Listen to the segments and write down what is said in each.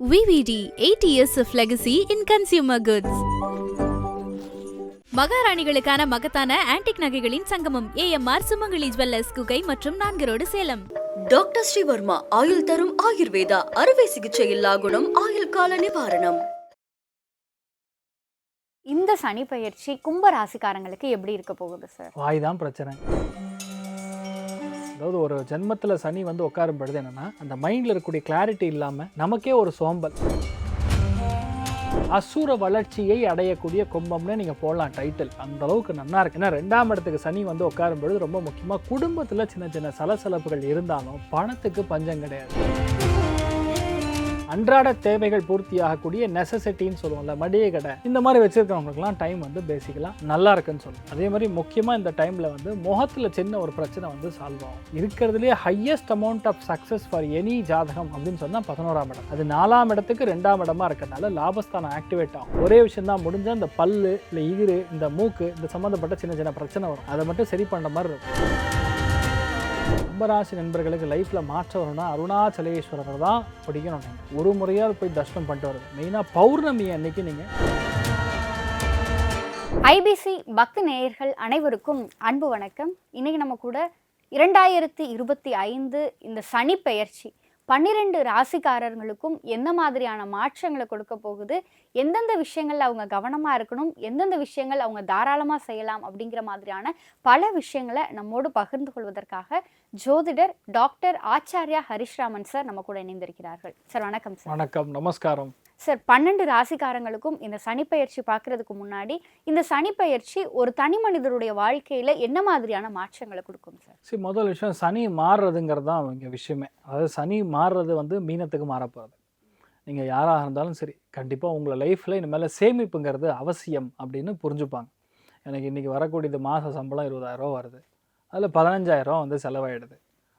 VVD 8 years of legacy in consumer goods. மகாராணிகளுக்கான மகத்தான antique நகைகளின் சங்கமம் AMR சுமங்கலி jewellers குகை மற்றும் நான்கு ரோடு சேலம். டாக்டர் ஸ்ரீவர்மா ஆயுள் தரும் ஆயுர்வேதா அறுவை சிகிச்சை இல்லா குணம் ஆயுள் கால நிவாரணம். இந்த சனி பயிற்சி கும்ப ராசிக்காரங்களுக்கு எப்படி இருக்க போகுது சார் வாய் தான் பிரச்சனை. அதாவது ஒரு ஜென்மத்தில் சனி வந்து உட்காரும் பொழுது என்னன்னா அந்த மைண்டில் இருக்கக்கூடிய கிளாரிட்டி இல்லாமல் நமக்கே ஒரு சோம்பல். அசுர வளர்ச்சியை அடையக்கூடிய கும்பம்னு நீங்கள் போடலாம் டைட்டில் அந்த அளவுக்கு நல்லா இருக்கு. ஏன்னா ரெண்டாம் இடத்துக்கு சனி வந்து உட்காரும் பொழுது ரொம்ப முக்கியமாக குடும்பத்தில் சின்ன சின்ன சலசலப்புகள் இருந்தாலும் பணத்துக்கு பஞ்சம் கிடையாது. அன்றாட தேவைகள் பூர்த்தியாகக்கூடிய நெசசிட்டின்னு சொல்லுவோம்ல மளிகை கடை. இந்த மாதிரி வச்சுருக்கிறவங்களுக்குலாம் டைம் வந்து பேசிக்கலாம் நல்லா இருக்குன்னு சொல்லுவோம். அதே மாதிரி முக்கியமாக இந்த டைமில் வந்து முகத்தில் சின்ன ஒரு பிரச்சனை வந்து சால்வ் ஆகும். இருக்கிறதுலேயே highest amount of success for any ஜாதகம் அப்படின்னு சொன்னால் பதினோராம் இடம். அது நாலாம் இடத்துக்கு ரெண்டாம் இடமா இருக்கிறதுனால லாபஸ்தானம் ஆக்டிவேட் ஆகும். ஒரே விஷயம் தான் முடிஞ்சால் இந்த பல்லு இல்லை இகிரு இந்த மூக்கு இந்த சம்மந்தப்பட்ட சின்ன சின்ன பிரச்சனை வரும். அதை மட்டும் சரி பண்ணுற மாதிரி இருக்கும். கும்பராசி நண்பர்களுக்கு லைஃப்பில் மாற்ற வரணும்னா அருணாச்சலேஸ்வரர் தான் பிடிக்கணும் நீங்கள் ஒரு முறையாக போய் தர்ஷனம் பண்ணிட்டு வருது மெயினாக பௌர்ணமி அன்னைக்கு நீங்கள் ஐபிசி பக்தி நேயர்கள் அனைவருக்கும் அன்பு வணக்கம். இன்னைக்கு நம்ம கூட இரண்டாயிரத்தி இருபத்தி ஐந்து இந்த சனி பெயர்ச்சி பன்னிரெண்டு ராசிக்காரர்களுக்கும் எந்த மாதிரியான மாற்றங்களை கொடுக்க போகுது? எந்தெந்த விஷயங்கள் அவங்க கவனமாக இருக்கணும்? எந்தெந்த விஷயங்கள் அவங்க தாராளமாக செய்யலாம்? அப்படிங்கிற மாதிரியான பல விஷயங்களை நம்மோடு பகிர்ந்து கொள்வதற்காக ஜோதிடர் டாக்டர் ஆச்சாரியா ஹரிஷ்ராமன் சார் நம்ம கூட இணைந்திருக்கிறார்கள். சார் வணக்கம் சார். வணக்கம். நமஸ்காரம். சார் பன்னெண்டு ராசிக்காரங்களுக்கும் இந்த சனிப்பெயர்ச்சி பார்க்கறதுக்கு முன்னாடி இந்த சனிப்பெயர்ச்சி ஒரு தனி மனிதருடைய வாழ்க்கையில என்ன மாதிரியான மாற்றங்களை கொடுக்கும் சார்? சரி முதல் விஷயம் சனி மாறுறதுங்கிறது தான் இங்கே விஷயமே. அதாவது சனி மாறுறது வந்து மீனத்துக்கு மாறப்போகிறது நீங்கள் யாராக இருந்தாலும் சரி கண்டிப்பாக உங்களை லைஃப்பில் இனிமேல் சேமிப்புங்கிறது அவசியம் அப்படின்னு புரிஞ்சுப்பாங்க. எனக்கு இன்றைக்கி வரக்கூடியது மாத சம்பளம் இருபதாயிரரூவா வருது. அதில் பதினஞ்சாயிரரூவா வந்து செலவாயிடுது.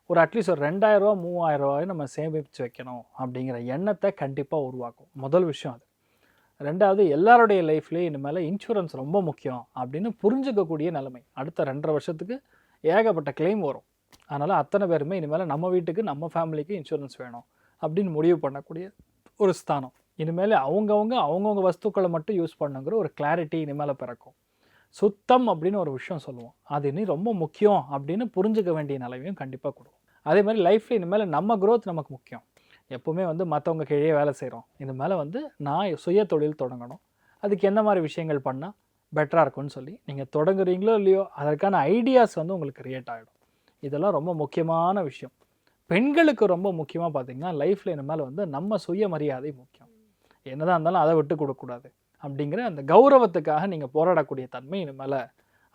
ஒரு அட்லீஸ்ட் ஒரு ரெண்டாயிரரூவா மூவாயிரம் ரூபாயை நம்ம சேமித்து வைக்கணும் அப்படிங்கிற எண்ணத்தை கண்டிப்பாக உருவாக்கும். முதல் விஷயம் அது. ரெண்டாவது எல்லாருடைய லைஃப்லேயும் இனிமேல் இன்சூரன்ஸ் ரொம்ப முக்கியம் அப்படின்னு புரிஞ்சுக்கக்கூடிய நிலைமை. அடுத்த ரெண்டரை வருஷத்துக்கு ஏகப்பட்ட கிளைம் வரும். அதனால் அத்தனை பேருமே இனிமேல் நம்ம வீட்டுக்கு நம்ம ஃபேமிலிக்கு இன்சூரன்ஸ் வேணும் அப்படின்னு முடிவு பண்ணக்கூடிய ஒரு ஸ்தானம். இனிமேல் அவங்கவுங்க அவங்கவுங்க வஸ்துக்களை மட்டும் யூஸ் பண்ணுங்கிற ஒரு கிளாரிட்டி இனிமேல் பிறக்கும். சுத்தம் அப்படின்னு ஒரு விஷயம் சொல்லுவோம். அது இனி ரொம்ப முக்கியம் அப்படின்னு புரிஞ்சுக்க வேண்டிய நிலைமையும் கண்டிப்பாக கொடுக்கும். அதே மாதிரி லைஃப்பில் இனிமேல் நம்ம க்ரோத் நமக்கு முக்கியம். எப்போவுமே வந்து மற்றவங்க கீழே வேலை செய்கிறோம் இனிமேல் மேலே வந்து நான் சுய தொழில் தொடங்கணும். அதுக்கு என்ன மாதிரி விஷயங்கள் பண்ணால் பெட்டராக இருக்கும்னு சொல்லி நீங்கள் தொடங்குறீங்களோ இல்லையோ அதற்கான ஐடியாஸ் வந்து உங்களுக்கு கிரியேட் ஆகிடும் இதெல்லாம் ரொம்ப முக்கியமான விஷயம். பெண்களுக்கு ரொம்ப முக்கியமாக பார்த்தீங்கன்னா லைஃப்பில் இனிமேல் வந்து நம்ம சுயமரியாதை முக்கியம். என்னதான் இருந்தாலும் அதை விட்டு கொடுக்கக்கூடாது. அப்படிங்கிற அந்த கௌரவத்துக்காக நீங்கள் போராடக்கூடிய தன்மை இனிமேல்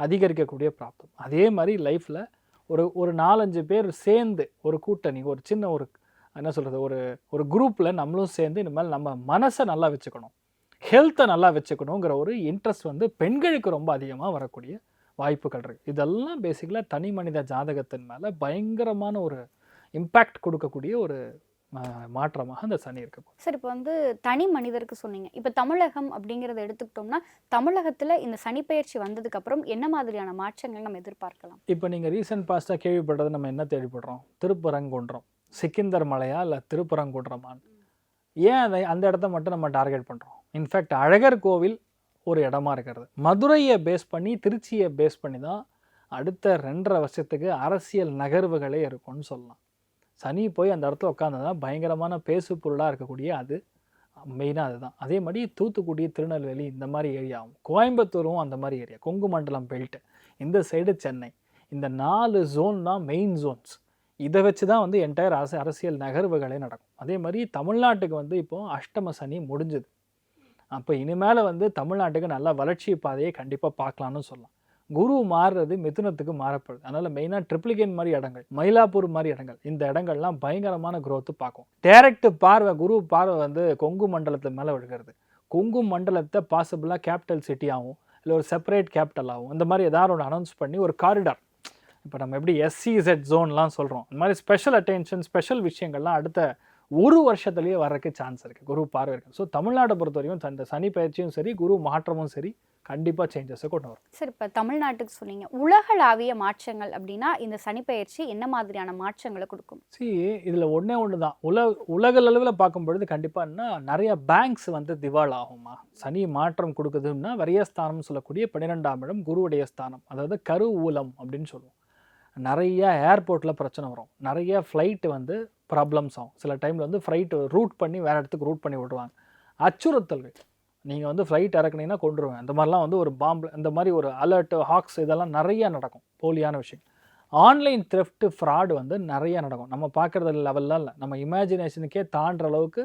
அதிகரிக்கக்கூடிய பிராப்தம். அதே மாதிரி லைஃப்பில் ஒரு ஒரு நாலஞ்சு பேர் சேர்ந்து ஒரு கூட்டணி ஒரு சின்ன ஒரு என்ன சொல்கிறது ஒரு ஒரு குரூப்பில் நம்மளும் சேர்ந்து இனிமேல் நம்ம மனசை நல்லா வச்சுக்கணும். ஹெல்த்தை நல்லா வச்சுக்கணுங்கிற ஒரு இன்ட்ரெஸ்ட் வந்து பெண்களுக்கு ரொம்ப அதிகமாக வரக்கூடிய வாய்ப்புகள் இருக்குது இதெல்லாம் பேசிக்கலாக தனி மனித ஜாதகத்தின் மேலே பயங்கரமான ஒரு இம்பேக்ட் கொடுக்கக்கூடிய ஒரு மாற்றமாக அந்த சனி இருக்கு சார் இப்போ வந்து தனி மனிதருக்கு சொன்னீங்க. இப்போ தமிழகம் அப்படிங்கிறத எடுத்துக்கிட்டோம்னா தமிழகத்துல இந்த சனிப்பெயர்ச்சி வந்ததுக்கு அப்புறம் என்ன மாதிரியான மாற்றங்கள் நம்ம எதிர்பார்க்கலாம்? இப்போ நீங்கள் ரீசெண்ட் பாஸ்ட்டாக கேள்விப்படுறது நம்ம என்ன தேடிப்படுறோம்? திருப்பரங்குன்றம். சிக்கிந்தர் மலையா இல்லை திருப்பரங்குன்றமான் ஏன் அதை அந்த இடத்த மட்டும் நம்ம டார்கெட் பண்ணுறோம் இன்ஃபேக்ட் அழகர் கோவில் ஒரு இடமா இருக்கிறது. மதுரையை பேஸ் பண்ணி திருச்சியை பேஸ் பண்ணி தான் அடுத்த ரெண்டரை வருஷத்துக்கு அரசியல் நகர்வுகளே இருக்கும்னு சொல்லலாம். சனி போய் அந்த இடத்துல உட்காந்ததுனா பயங்கரமான பேசு பொருளாக இருக்கக்கூடிய அது மெயினாக அதுதான். அதே மாதிரி தூத்துக்குடி திருநெல்வேலி இந்த மாதிரி ஏரியாவும் கோயம்புத்தூரும் அந்த மாதிரி ஏரியா கொங்கு மண்டலம் பெல்ட்டு இந்த சைடு சென்னை. இந்த நாலு ஜோன் தான் மெயின் ஜோன்ஸ் இதை வச்சு தான் வந்து என்டையர் அரசு அரசியல் நகர்வுகளே நடக்கும். அதே மாதிரி தமிழ்நாட்டுக்கு வந்து இப்போது அஷ்டம சனி முடிஞ்சுது. அப்போ இனிமேல் வந்து தமிழ்நாட்டுக்கு நல்ல வளர்ச்சி பாதையை கண்டிப்பாக பார்க்கலான்னு சொல்லலாம். குரு மாறுறது மிதுனத்துக்கு மாறப்படுது. அதனால் மெயினாக ட்ரிப்ளிகேன் மாதிரி இடங்கள் மயிலாப்பூர் மாதிரி இடங்கள் இந்த இடங்கள்லாம் பயங்கரமான குரோத்து பார்க்கும். டேரக்ட் பார்வை குரு பார்வை வந்து கொங்கு மண்டலத்து மேலே விழுகிறது. கொங்கு மண்டலத்தை பாசிபிளாக கேபிட்டல் சிட்டியாகவும் இல்லை ஒரு செப்பரேட் கேபிட்டலாகவும் இந்த மாதிரி ஏதாவது ஒன்று அனௌன்ஸ் பண்ணி ஒரு காரிடார் இப்போ நம்ம எப்படி எஸ்சிஇசெட் ஜோன்லாம் சொல்கிறோம் இந்த மாதிரி ஸ்பெஷல் அட்டென்ஷன் ஸ்பெஷல் விஷயங்கள்லாம் அடுத்த ஒரு வருஷத்துலேயே வர்றதுக்கு சான்ஸ் இருக்குது குரு பார்வை இருக்குது ஸோ தமிழ்நாட்டை பொறுத்த வரைக்கும் இந்த சனி பயிற்சியும் சரி குரு மாற்றமும் சரி கண்டிப்பாக சேஞ்சஸை கொண்டு வரும். சார் இப்போ தமிழ்நாட்டுக்கு சொன்னீங்க. உலகளாவிய மாற்றங்கள் அப்படின்னா இந்த சனிப்பெயர்ச்சி என்ன மாதிரியான மாற்றங்களை கொடுக்கும்? சி இதில் ஒன்றே ஒன்று தான் உலக உலக அளவில் பார்க்கும் பொழுது கண்டிப்பாக என்ன நிறைய பேங்க்ஸ் வந்து திவால் ஆகுமா சனி மாற்றம் கொடுக்குதுன்னா வரியஸ்தானம் சொல்லக்கூடிய பன்னிரெண்டாம் இடம் குருவுடைய ஸ்தானம். அதாவது கரு ஊலம் அப்படின்னு சொல்லுவோம். நிறைய ஏர்போர்ட்டில் பிரச்சனை வரும். நிறைய ஃப்ளைட்டு வந்து ப்ராப்ளம்ஸ் ஆகும் சில டைமில் வந்து ஃப்ளைட்டு ரூட் பண்ணி வேறு இடத்துக்கு ரூட் பண்ணி விடுவாங்க. அச்சுறுத்தல்கள். நீங்கள் வந்து ஃப்ளைட் இறக்குனீங்கன்னா கொண்டுருவேன் இந்த மாதிரிலாம் வந்து ஒரு பாம்பு இந்த மாதிரி ஒரு அலர்ட்டு ஹாக்ஸ் இதெல்லாம் நிறைய நடக்கும். போலியான விஷயம் ஆன்லைன் த்ரெஃப்ட்டு ஃப்ராடு வந்து நிறைய நடக்கும். நம்ம பார்க்குறது லெவல்லாம் இல்லை. நம்ம இமேஜினேஷனுக்கே தாண்டுற அளவுக்கு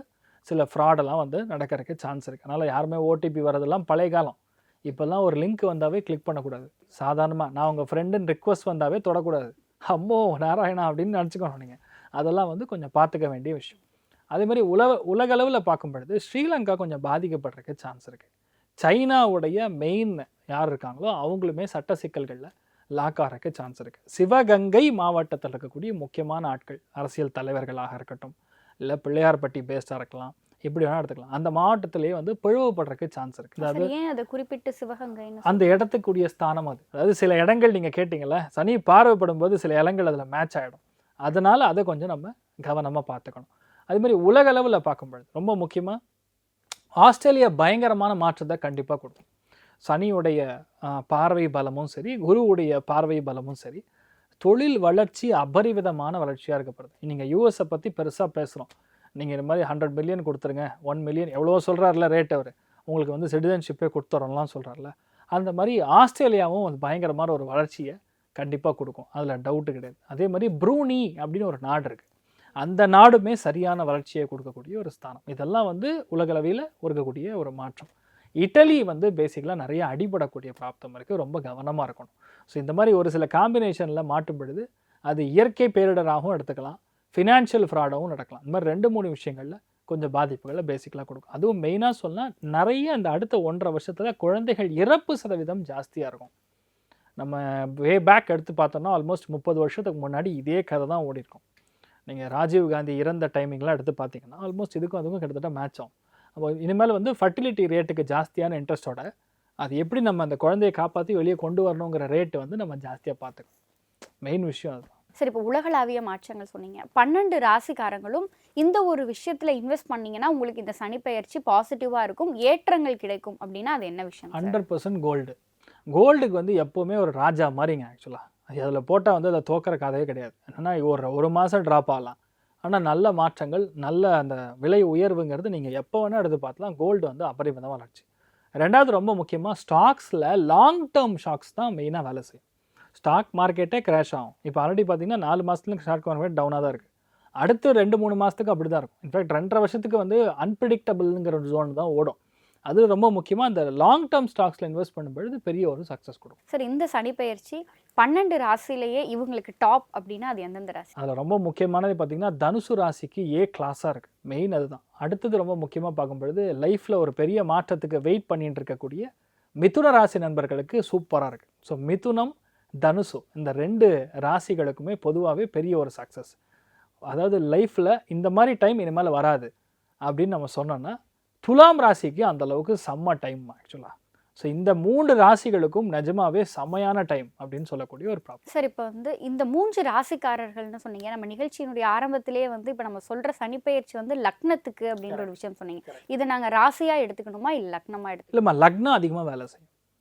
சில ஃப்ராடெல்லாம் வந்து நடக்கிறதுக்கு சான்ஸ் இருக்குது அதனால் யாருமே ஓடிபி வரதெல்லாம் பழைய காலம். இப்போல்லாம் ஒரு லிங்க் வந்தாவே கிளிக் பண்ணக்கூடாது. சாதாரணமாக நான் உங்கள் ஃப்ரெண்டுன்னு ரிக்வஸ்ட் வந்தாவே தொடக்கூடாது. அம்மோ நாராயணா அப்படின்னு நினச்சிக்கணும் நீங்கள் அதெல்லாம் வந்து கொஞ்சம் பார்த்துக்க வேண்டிய விஷயம். அதே மாதிரி உலக உலகளவில் பார்க்கும் பொழுது ஸ்ரீலங்கா கொஞ்சம் பாதிக்கப்படுறதுக்கு சான்ஸ் இருக்குது சைனாவுடைய மெயின் யார் இருக்காங்களோ அவங்களுமே சட்ட சிக்கல்களில் லாக் ஆகிறதுக்கு சான்ஸ் இருக்குது சிவகங்கை மாவட்டத்தில் இருக்கக்கூடிய முக்கியமான ஆட்கள் அரசியல் தலைவர்களாக இருக்கட்டும் இல்லை பிள்ளையார்பட்டி பேஸ்டாக இருக்கலாம் இப்படி வேணால் எடுத்துக்கலாம். அந்த மாவட்டத்திலேயே வந்து பிளவுபடுறதுக்கு சான்ஸ் இருக்குது அதாவது சார் ஏன் அதை குறிப்பிட்டு சிவகங்கைன்னு அந்த இடத்துக்குரிய ஸ்தானம் அது. அதாவது சில இடங்கள் நீங்கள் கேட்டிங்கல்ல சனி பார்வைப்படும் போது சில இடங்கள் அதில் மேட்ச் ஆகிடும் அதனால் அதை கொஞ்சம் நம்ம கவனமாக பார்த்துக்கணும். அதே மாதிரி உலக அளவில் பார்க்கும்பொழுது ரொம்ப முக்கியமாக ஆஸ்திரேலியா பயங்கரமான மாற்றத்தை கண்டிப்பாக கொடுக்கும். சனியுடைய பார்வை பலமும் சரி குருவுடைய பார்வை பலமும் சரி தொழில் வளர்ச்சி அபரிவிதமான வளர்ச்சியாக இருக்கப்படுது. நீங்கள் யூஎஸை பற்றி பெருசாக பேசுகிறோம் நீங்கள் இந்த மாதிரி ஹண்ட்ரட் மில்லியன் கொடுத்துருங்க ஒன் மில்லியன் எவ்வளோ சொல்கிறாருல ரேட் அவர். உங்களுக்கு வந்து சிட்டிசன்ஷிப்பே கொடுத்துறோம்லாம் சொல்கிறார்ல அந்த மாதிரி ஆஸ்திரேலியாவும் ஒரு பயங்கரமான ஒரு வளர்ச்சியை கண்டிப்பாக கொடுக்கும். அதில் டவுட்டு கிடையாது. அதே மாதிரி ப்ரூனி அப்படின்னு ஒரு நாடு இருக்குது அந்த நாடுமே சரியான வளர்ச்சியை கொடுக்கக்கூடிய ஒரு ஸ்தானம். இதெல்லாம் வந்து உலகளவில் இருக்கக்கூடிய ஒரு மாற்றம். இட்டலி வந்து பேசிக்கலாக நிறைய அடிபடக்கூடிய பிராப்தம் இருக்குது ரொம்ப கவனமாக இருக்கணும். ஸோ இந்த மாதிரி ஒரு சில காம்பினேஷனில் மாட்டுப்படுது அது இயற்கை பேரிடராகவும் எடுத்துக்கலாம். ஃபினான்ஷியல் ஃப்ராடாகவும் நடக்கலாம். இந்த மாதிரி ரெண்டு மூணு விஷயங்களில் கொஞ்சம் பாதிப்புகளை பேசிக்கலாக கொடுக்கும். அதுவும் மெயினாக சொன்னால் நிறைய அந்த அடுத்த ஒன்றரை வருஷத்தில் குழந்தைகள் இறப்பு சதவீதம் ஜாஸ்தியாக இருக்கும். நம்ம வே பேக் எடுத்து பார்த்தோம்னா ஆல்மோஸ்ட் முப்பது வருஷத்துக்கு முன்னாடி இதே கதை தான் ஓடி இருக்கும் நீங்கள் ராஜீவ் காந்தி இறந்த டைமிங்லாம் எடுத்து பார்த்தீங்கன்னா ஆல்மோஸ்ட் இதுக்கும் அதுக்கும் கிட்டத்தட்ட மேட்ச் ஆகும். அப்போ இனிமேல் வந்து ஃபர்டிலிட்டி ரேட்டுக்கு ஜாஸ்தியான இன்ட்ரெஸ்ட்டோட அது எப்படி நம்ம அந்த குழந்தையை காப்பாற்றி வெளியே கொண்டு வரணுங்கிற ரேட்டு வந்து நம்ம ஜாஸ்தியாக பார்த்துக்கணும். மெயின் விஷயம் அதுதான் சரி இப்போ உலகளாவிய மாற்றங்கள் சொன்னீங்க. பன்னெண்டு ராசிக்காரங்களும் இந்த ஒரு விஷயத்துல இன்வெஸ்ட் பண்ணீங்கன்னா உங்களுக்கு இந்த சனிப்பெயர்ச்சி பாசிட்டிவா இருக்கும் ஏற்றங்கள் கிடைக்கும் அப்படின்னா அது என்ன விஷயம்? ஹண்ட்ரட் பர்சன்ட் கோல்டு கோல்டுக்கு வந்து எப்போவுமே ஒரு ராஜா மாதிரிங்க ஆக்சுவலாக அதில் போட்டால் வந்து அதில் தோக்கிற கதையே கிடையாது. என்னென்னா ஒரு ஒரு மாதம் ட்ராப் ஆகலாம். ஆனால் நல்ல மாற்றங்கள் நல்ல அந்த விலை உயர்வுங்கிறது நீங்கள் எப்போ வேணால் எடுத்து பார்த்துலாம் கோல்டு வந்து அபரிமிதமாக வளர்ச்சி. ரெண்டாவது ரொம்ப முக்கியமாக ஸ்டாக்ஸில் லாங் டேர்ம் ஷாக்ஸ் தான் மெயினாக வேலை செய்யும். ஸ்டாக் மார்க்கெட்டே கிராஷ் ஆகும். இப்போ ஆல்ரெடி பார்த்தீங்கன்னா நாலு மாதத்துல ஸ்டாக் மார்க்கெட் டவுனாக தான் இருக்குது அடுத்து ரெண்டு மூணு மாதத்துக்கு அப்படி தான் இருக்கும் இன்ஃபேக்ட் ரெண்டரை வருஷத்துக்கு வந்து அன்பிரிடிக்டபிள்ங்கிற ஒரு ஜோன் தான் ஓடும். அது ரொம்ப முக்கியமாக அந்த லாங் டேர்ம் ஸ்டாக்ஸில் இன்வெஸ்ட் பண்ணும்பொழுது பெரிய ஒரு சக்ஸஸ் கொடுக்கும். சரி இந்த சனிப்பெயர்ச்சி பன்னெண்டு ராசியிலேயே இவங்களுக்கு டாப் அப்படின்னா அது எந்தெந்த ராசி? அதில் ரொம்ப முக்கியமானது பார்த்தீங்கன்னா தனுசு ராசிக்கு ஏ கிளாஸாக இருக்குது மெயின் அதுதான். அடுத்தது ரொம்ப முக்கியமாக பார்க்கும்பொழுது லைஃப்பில் ஒரு பெரிய மாற்றத்துக்கு வெயிட் பண்ணிட்டு இருக்கக்கூடிய மிதுன ராசி நண்பர்களுக்கு சூப்பராக இருக்குது ஸோ மிதுனம் தனுசு இந்த ரெண்டு ராசிகளுக்குமே பொதுவாகவே பெரிய ஒரு சக்ஸஸ் அதாவது லைஃப்பில் இந்த மாதிரி டைம் இனிமேல் வராது அப்படின்னு நம்ம சொன்னோன்னா துலாம் ராசிக்கு அந்த அளவுக்கு செம்ம டைம் ஆக்சுவலாக ஸோ இந்த மூன்று ராசிகளுக்கும் நிஜமாவே செம்மையான டைம் அப்படின்னு சொல்லக்கூடிய ஒரு ப்ராப்ளம் சரி இப்போ வந்து இந்த மூன்று ராசிக்காரர்கள்னு சொன்னீங்க. நம்ம நிகழ்ச்சியினுடைய ஆரம்பத்திலேயே வந்து இப்போ நம்ம சொல்ற சனிப்பெயர்ச்சி வந்து லக்னத்துக்கு அப்படின்ற ஒரு விஷயம் சொன்னீங்க. இதை நாங்க ராசியா எடுத்துக்கணுமா இல்லை லக்னமா எடுத்து இல்லைம்மா லக்னம் அதிகமாக வேலை செய்யும்.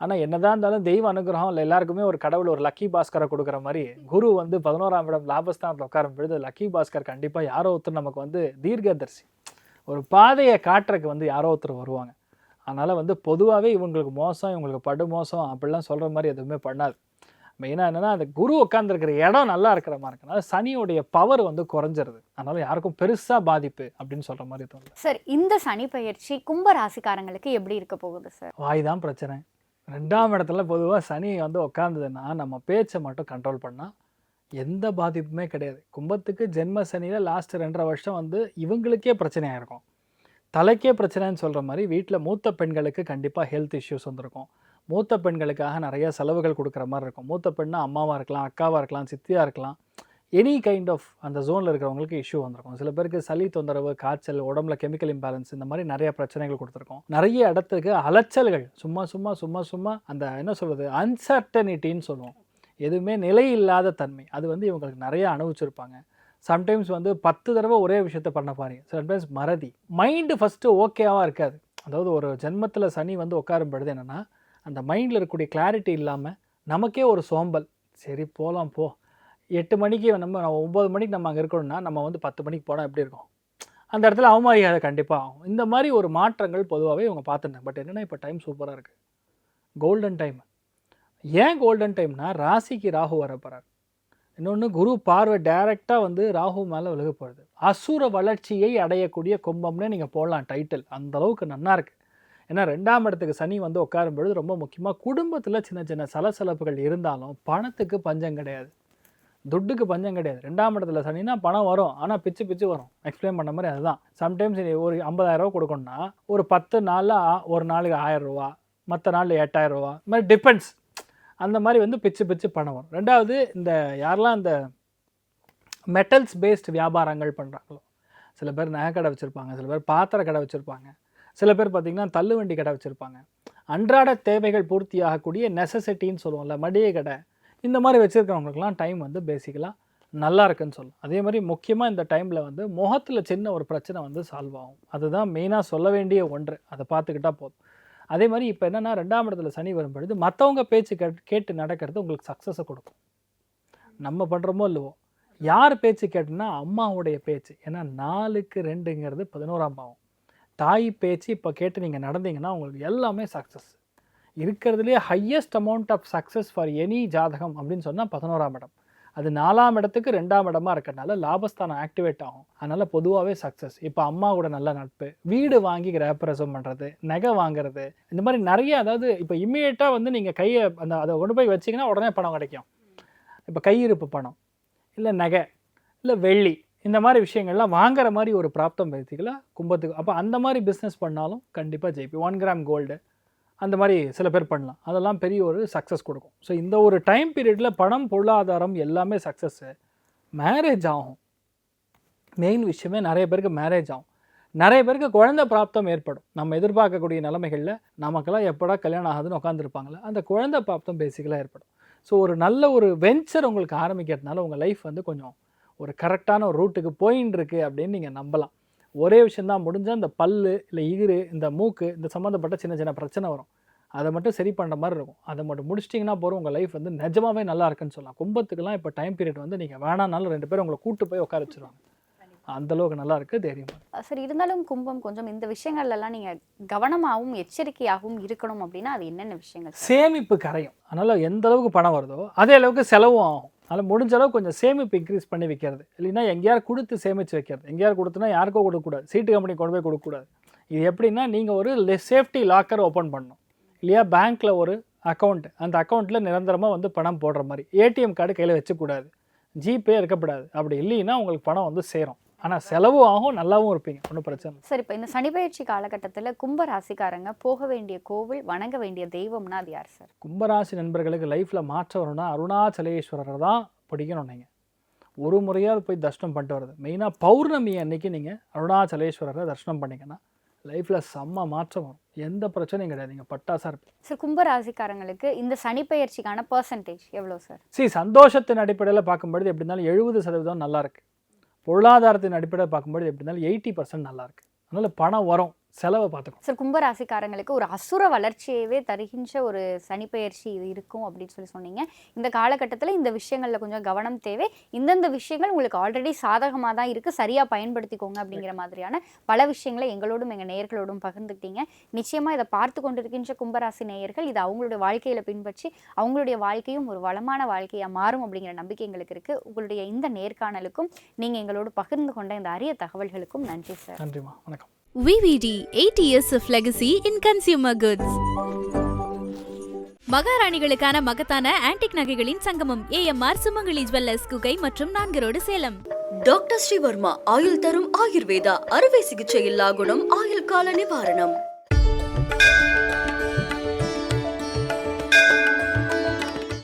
ஆனால் என்னதான் இருந்தாலும் தெய்வ அனுகிரகம் இல்லை. எல்லாருக்குமே ஒரு கடவுள் ஒரு லக்கி பாஸ்கரை கொடுக்குற மாதிரி குரு வந்து பதினோராம் இடம் லாபஸ்தானத்தில் உட்காரும் பொழுது லக்கி பாஸ்கர் கண்டிப்பாக யாரோ ஒருத்தர் நமக்கு வந்து தீர்க்கதரிசி. ஒரு பாதையை காட்டுறதுக்கு வந்து யாரோ ஒருத்தர் வருவாங்க. அதனால் வந்து பொதுவாகவே இவங்களுக்கு மோசம் இவங்களுக்கு படு மோசம் அப்படிலாம் சொல்கிற மாதிரி எதுவுமே பண்ணாது. மெயினாக என்னென்னா அந்த குரு உட்காந்துருக்கிற இடம் நல்லா இருக்கிற மாதிரி இருக்கனால சனியோடைய பவர் வந்து குறைஞ்சிருது. அதனால யாருக்கும் பெருசாக பாதிப்பு அப்படின்னு சொல்கிற மாதிரி தோணுது சார் இந்த சனிப்பெயர்ச்சி கும்ப ராசிக்காரங்களுக்கு எப்படி இருக்க போகுது சார்? வாய் தான் பிரச்சனை. ரெண்டாம் இடத்துல பொதுவாக சனி வந்து உட்காந்ததுன்னா நம்ம பேச்சை மட்டும் கண்ட்ரோல் பண்ணால் எந்த பாதிப்புமே கிடையாது. கும்பத்துக்கு ஜென்ம சனியில் லாஸ்ட் ரெண்டரை வருஷம் வந்து இவங்களுக்கே பிரச்சனையாக இருக்கும் தலைக்கே பிரச்சனைன்னு சொல்கிற மாதிரி வீட்டில் மூத்த பெண்களுக்கு கண்டிப்பாக ஹெல்த் இஷ்யூஸ் வந்திருக்கும். மூத்த பெண்களுக்காக நிறைய செலவுகள் கொடுக்குற மாதிரி இருக்கும். மூத்த பெண்ணாக அம்மாவாக இருக்கலாம் அக்காவாக இருக்கலாம் சித்தியாக இருக்கலாம். எனி கைண்ட் ஆஃப் அந்த ஜோனில் இருக்கிறவங்களுக்கு இஷ்யூ வந்திருக்கும். சில பேருக்கு சளி தொந்தரவு காய்ச்சல் உடம்புல கெமிக்கல் இம்பேலன்ஸ் இந்த மாதிரி நிறைய பிரச்சனைகள் கொடுத்துருக்கோம். நிறைய இடத்துக்கு அலைச்சல்கள் சும்மா சும்மா சும்மா சும்மா அந்த என்ன சொல்கிறது அன்சர்டனிட்டின்னு சொல்லுவோம். எதுவுமே நிலை இல்லாத தன்மை. அது வந்து இவங்களுக்கு நிறைய அனுபவிச்சிருப்பாங்க. சம்டைம்ஸ் வந்து பத்து தடவை ஒரே விஷயத்த பண்ண பாருங்க. சம்டைம்ஸ் மறதி. மைண்டு ஃபஸ்ட்டு ஓகேவாக இருக்காது. அதாவது ஒரு ஜென்மத்தில் சனி வந்து உட்காரும் பொழுது என்னென்னா அந்த மைண்டில் இருக்கக்கூடிய கிளாரிட்டி இல்லாமல் நமக்கே ஒரு சோம்பல். சரி போகலாம் போ. எட்டு மணிக்கு நம்ம ஒம்பது மணிக்கு நம்ம அங்கே இருக்கணும்னா நம்ம வந்து பத்து மணிக்கு போனால் எப்படி இருக்கும்? அந்த இடத்துல அவமரியாதை கண்டிப்பாக ஆகும். இந்த மாதிரி ஒரு மாற்றங்கள் பொதுவாகவே இவங்க பார்த்துருந்தேன் பட் என்னென்னா இப்போ டைம் சூப்பராக இருக்குது கோல்டன் டைம் ஏன் கோல்டன் டைம்னா ராசிக்கு ராகு வரப்போகிறார் இன்னொன்று குரு பார்வை டைரெக்டாக வந்து ராகு மேலே விலக போகிறது அசுர வளர்ச்சியை அடையக்கூடிய கும்பம்னே நீங்கள் போடலாம் டைட்டில் அந்தளவுக்கு நல்லா இருக்குது ஏன்னா ரெண்டாம் இடத்துக்கு சனி வந்து உட்காரும் பொழுது ரொம்ப முக்கியமாக குடும்பத்தில் சின்ன சின்ன சலசலப்புகள் இருந்தாலும் பணத்துக்கு பஞ்சம் கிடையாது. துட்டுக்கு பஞ்சம் கிடையாது. ரெண்டாம் இடத்துல சனினா பணம் வரும். ஆனால் பிச்சு பிச்சு வரும். எக்ஸ்பிளைன் பண்ண மாதிரி அதுதான். சம்டைம்ஸ் ஒரு ஐம்பதாயிரரூவா கொடுக்கணும்னா ஒரு பத்து நாளில் ஒரு நாளுக்கு ஆயிரரூவா மற்ற நாளில் எட்டாயிரம் ரூபா இந்த மாதிரி டிபெண்ட்ஸ் அந்த மாதிரி வந்து பிச்சு பிச்சு பணம் வரும். ரெண்டாவது இந்த யாரெல்லாம் இந்த மெட்டல்ஸ் பேஸ்ட் வியாபாரங்கள் பண்ணுறாங்களோ சில பேர் நகை கடை வச்சுருப்பாங்க சில பேர் பாத்திர கடை வச்சுருப்பாங்க சில பேர் பார்த்திங்கன்னா தள்ளுவண்டி கடை வச்சுருப்பாங்க. அன்றாட தேவைகள் பூர்த்தி ஆகக்கூடிய நெசசிட்டின்னு சொல்லுவோம்ல மடிய கடை. இந்த மாதிரி வச்சுருக்கிறவங்களுக்குலாம் டைம் வந்து பேசிக்கலாக நல்லா இருக்குன்னு சொல்லலாம். அதே மாதிரி முக்கியமாக இந்த டைமில் வந்து முகத்தில் சின்ன ஒரு பிரச்சனை வந்து சால்வ் ஆகும். அதுதான் மெயினாக சொல்ல வேண்டிய ஒன்று. அதை பார்த்துக்கிட்டா போதும். அதே மாதிரி இப்போ என்னென்னா ரெண்டாம் இடத்துல சனி வரும் பொழுது மற்றவங்க பேச்சு கேட் கேட்டு நடக்கிறது உங்களுக்கு சக்ஸஸை கொடுக்கும். நம்ம பண்ணுறோமோ இல்லவோ யார் பேச்சு கேட்டுனா அம்மாவுடைய பேச்சு. ஏன்னா நாலுக்கு ரெண்டுங்கிறது பதினோராம் பாவம். தாய் பேச்சு இப்போ கேட்டு நீங்கள் நடந்தீங்கன்னா உங்களுக்கு எல்லாமே சக்ஸஸ் இருக்கிறதுலே highest amount of success for any ஜாதகம் அப்படின்னு சொன்னால் பதினோராம் இடம். அது நாலாம் இடத்துக்கு ரெண்டாம் இடமா இருக்கிறனால லாபஸ்தானம் ஆக்டிவேட் ஆகும். அதனால் பொதுவாகவே சக்ஸஸ் இப்போ அம்மா கூட நல்ல நட்பு. வீடு வாங்கி கிரகப்பிரசவம் பண்ணுறது நகை வாங்குறது இந்த மாதிரி நிறைய அதாவது இப்போ இம்மிடியேட்டாக வந்து நீங்கள் கையை அந்த அதை கொண்டு போய் வச்சிங்கன்னா உடனே பணம் கிடைக்கும். இப்போ கையிருப்பு பணம் இல்லை நகை இல்லை வெள்ளி இந்த மாதிரி விஷயங்கள்லாம் வாங்குற மாதிரி ஒரு பிராப்தம் பேசிக்கலாம் கும்பத்துக்கு. அப்போ அந்த மாதிரி பிஸ்னஸ் பண்ணாலும் கண்டிப்பாக ஜெயிப்பி ஒன் கிராம் கோல்டு அந்த மாதிரி சில பேர் பண்ணலாம். அதெல்லாம் பெரிய ஒரு சக்ஸஸ் கொடுக்கும். ஸோ இந்த ஒரு டைம் பீரியடில் பணம் பொருளாதாரம் எல்லாமே சக்ஸஸ்ஸு மேரேஜ் ஆகும். மெயின் விஷயமே நிறைய பேருக்கு மேரேஜ் ஆகும். நிறைய பேருக்கு குழந்தை பிராப்தம் ஏற்படும். நம்ம எதிர்பார்க்கக்கூடிய நிலைமைகளில் நமக்கெல்லாம் எப்படா கல்யாணம் ஆகுதுன்னு உட்காந்துருப்பாங்களே அந்த குழந்தை பிராப்தம் பேசிக்கலாக ஏற்படும். ஸோ ஒரு நல்ல ஒரு வெஞ்சர் உங்களுக்கு ஆரம்பிக்கிறதுனால உங்கள் லைஃப் வந்து கொஞ்சம் ஒரு கரெக்டான ஒரு ரூட்டுக்கு போயின்னு இருக்குது அப்படின்னு நீங்கள் நம்பலாம். ஒரே விஷயந்தான் முடிஞ்சால் இந்த பல்லு இல்லை ஈரு இந்த மூக்கு இந்த சம்மந்தப்பட்ட சின்ன சின்ன பிரச்சனை வரும். அதை மட்டும் சரி பண்ணுற மாதிரி இருக்கும். அதை மட்டும் முடிச்சிட்டிங்கன்னா போகிறோம் உங்கள் லைஃப் வந்து நிஜமாவே நல்லா இருக்குன்னு சொல்லலாம். கும்பத்துக்குலாம் இப்போ டைம் பீரியட் வந்து நீங்கள் வேணானாலும் ரெண்டு பேரும் உங்களை கூட்டு போய் உட்கார வச்சிருவாங்க. அந்த அளவுக்கு நல்லா இருக்கு தைரியமா. சரி இருந்தாலும் கும்பம் கொஞ்சம் இந்த விஷயங்கள்ல எல்லாம் நீங்க கவனமாகவும் எச்சரிக்கையாகவும் இருக்கணும் அப்படின்னா அது என்னென்ன விஷயங்கள்? சேமிப்பு கரையும். அதனால் எந்த அளவுக்கு பணம் வருதோ அதே அளவுக்கு செலவும் ஆகும். அதனால் முடிஞ்ச அளவுக்கு கொஞ்சம் சேமிப்பு இன்க்ரீஸ் பண்ணி வைக்கிறது. இல்லைன்னா எங்கேயாவது கொடுத்து சேமித்து வைக்கிறது. எங்கேயாவது கொடுத்துனா யாருக்கோ கொடுக்கக்கூடாது. சீட்டு கம்பெனி கொண்டு போய் கொடுக்கக்கூடாது. இது எப்படின்னா நீங்கள் ஒரு சேஃப்டி லாக்கர் ஓப்பன் பண்ணணும். இல்லையா? பேங்க்கில் ஒரு அக்கௌண்ட் அந்த அக்கௌண்ட்டில் நிரந்தரமாக வந்து பணம் போடுற மாதிரி. ஏடிஎம் கார்டு கையில் வச்சக்கூடாது. ஜிபே இருக்கப்படாது. அப்படி இல்லைன்னா உங்களுக்கு பணம் வந்து சேரும். ஆனால் செலவும் ஆகும் நல்லாவும் இருப்பீங்க. ஒன்றும் பிரச்சனை சரி இப்போ இந்த சனிப்பெயர்ச்சி காலகட்டத்துல கும்ப ராசிக்காரங்க போக வேண்டிய கோவில் வணங்க வேண்டிய தெய்வம்னா அது யார் சார்? கும்பராசி நண்பர்களுக்கு லைஃப்பில் மாற்றம் வரணும்னா அருணாச்சலேஸ்வரரை தான் பிடிக்கணும் நீங்கள் ஒரு முறையாவது போய் தர்ஷனம் பண்ணிட்டு வருது மெயினாக பௌர்ணமி அன்னைக்கு நீங்கள் அருணாச்சலேஸ்வரரை தர்ஷனம் பண்ணீங்கன்னா லைஃப்பில் செம்ம மாற்றம் வரும். எந்த பிரச்சனையும் கிடையாது. நீங்கள் பட்டாசாக இருப்பீங்க. சார் கும்ப ராசிக்காரங்களுக்கு இந்த சனிப்பெயர்ச்சிக்கான பர்சன்டேஜ் எவ்வளோ சார்? சரி சந்தோஷத்தின் அடிப்படையில் பார்க்கும்பொழுது எப்படி இருந்தாலும் எழுபது சதவீதம் நல்லா இருக்கு. பொருளாதாரத்தின் அடிப்படையில் பார்க்கும்போது எப்படி இருந்தாலும் எயிட்டி பர்சன்ட் நல்லாயிருக்கு. அதனால் பணம் வரும் செலவை பார்த்துக்கணும். சார் கும்ப ராசிக்காரங்களுக்கு ஒரு அசுர வளர்ச்சியவே தருகின்ற ஒரு சனிப்பெயர்ச்சி இது இருக்கும் அப்படின்னு சொல்லி சொன்னீங்க. இந்த காலகட்டத்தில் இந்த விஷயங்களில் கொஞ்சம் கவனம் தேவை. இந்தந்த விஷயங்கள் உங்களுக்கு ஆல்ரெடி சாதகமாக தான் இருக்குது சரியாக பயன்படுத்திக்கோங்க அப்படிங்கிற மாதிரியான பல விஷயங்களை எங்களோடும் எங்கள் நேயர்களோடும் பகிர்ந்துக்கிட்டீங்க. நிச்சயமாக இதை பார்த்து கொண்டிருக்கின்ற கும்பராசி நேயர்கள் இது அவங்களுடைய வாழ்க்கையில் பின்பற்றி அவங்களுடைய வாழ்க்கையும் ஒரு வளமான வாழ்க்கையாக மாறும் அப்படிங்கிற நம்பிக்கை எங்களுக்கு இருக்குது உங்களுடைய இந்த நேர்காணலுக்கும் நீங்கள் எங்களோடு பகிர்ந்து கொண்ட இந்த அரிய தகவல்களுக்கும் நன்றி சார். நன்றிம்மா. வணக்கம். VVD 80 years of legacy in consumer goods. மகாராணிகளுக்கான மகத்தான ஆன்டிக் நகைகளின் சங்கமம் ஏஎம்ஆர் சுமங்கலி ஜுவல்லர்ஸ் குகை மற்றும் நான்கரோடு சேலம் டாக்டர் ஸ்ரீவர்மா ஆயுள் தரும் ஆயுர்வேதா அறுவை சிகிச்சை இல்லா குணம் ஆயுள் கால நிவாரணம்